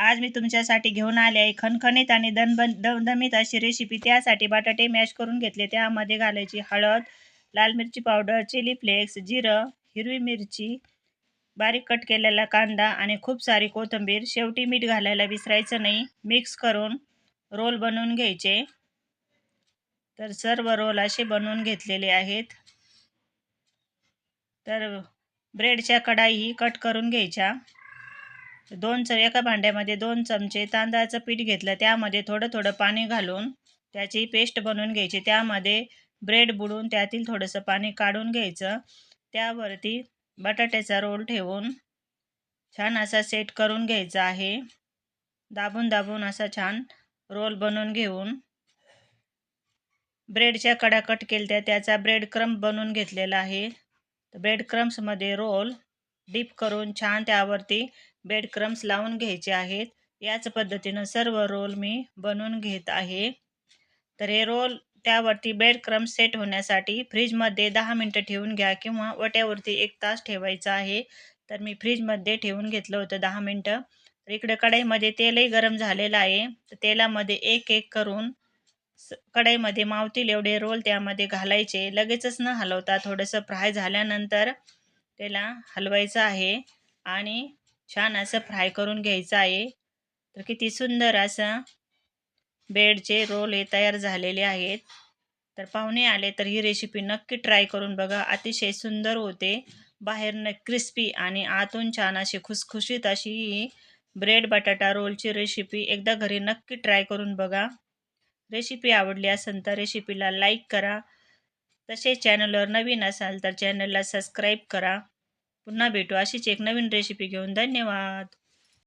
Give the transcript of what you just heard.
आज मी तुमच्यासाठी घेऊन आले आहे. खणखणीत आणि दणबन दमदमीत अशी रेसिपी त्यासाठी बटाटे मॅश करून घेतले. त्यामध्ये घालायची हळद लाल मिरची पावडर चिली फ्लेक्स जिरं हिरवी मिरची बारीक कट केलेला कांदा आणि खूप सारी कोथिंबीर. शेवटी मीठ घालायला विसरायचं नाही. मिक्स करून रोल बनवून घ्यायचे. तर सर्व रोल असे बनवून घेतलेले आहेत. तर ब्रेडच्या कढाई कट करून घ्यायच्या. दोन च एका भांड्यामध्ये दोन चमचे तांदळाचं पीठ घेतलं. त्यामध्ये थोडं थोडं पाणी घालून त्याची पेस्ट बनवून घ्यायची. त्यामध्ये ब्रेड बुडून त्यातील थोडंसं पाणी काढून घ्यायचं. त्यावरती बटाट्याचा रोल ठेवून छान असा सेट करून घ्यायचा आहे. दाबून दाबून असा छान रोल बनवून घेऊन ब्रेडच्या कडा कट केल्या त्याचा ब्रेड क्रम्प बनवून घेतलेला आहे. ब्रेड क्रम्समध्ये रोल डीप करून छान त्यावरती बेड क्रम्स लावून घ्यायचे आहेत. याच पद्धतीनं सर्व रोल मी बनवून घेत आहे. तर हे रोल त्यावरती बेड क्रम्स सेट होण्यासाठी फ्रीजमध्ये दहा मिनटं ठेवून घ्या किंवा वट्यावरती एक तास ठेवायचा आहे. तर मी फ्रीजमध्ये ठेवून घेतलं होतं दहा मिनटं. तर इकडे कढईमध्ये तेलही गरम झालेलं आहे. तर तेलामध्ये एक एक करून स कढईमध्ये मावतील एवढे रोल त्यामध्ये घालायचे. लगेचच न हलवता थोडंसं फ्राय झाल्यानंतर त्याला हलवायचं आहे. आणि छान असं फ्राय करून घ्यायचं आहे. तर किती सुंदर असं बेडचे रोल हे तयार झालेले आहेत. तर पाहुणे आले तर ही रेसिपी नक्की ट्राय करून बघा. अतिशय सुंदर होते. बाहेरनं क्रिस्पी आणि आतून छान अशी खुसखुशीत अशी ही ब्रेड बटाटा रोलची रेसिपी एकदा घरी नक्की ट्राय करून बघा. रेसिपी आवडली असेल तर रेसिपीला लाईक करा. तसेच चॅनलवर नवीन असाल तर चॅनलला सबस्क्राईब करा. पुन्हा भेटू. अशीच एक नवीन रेसिपी घेऊन धन्यवाद.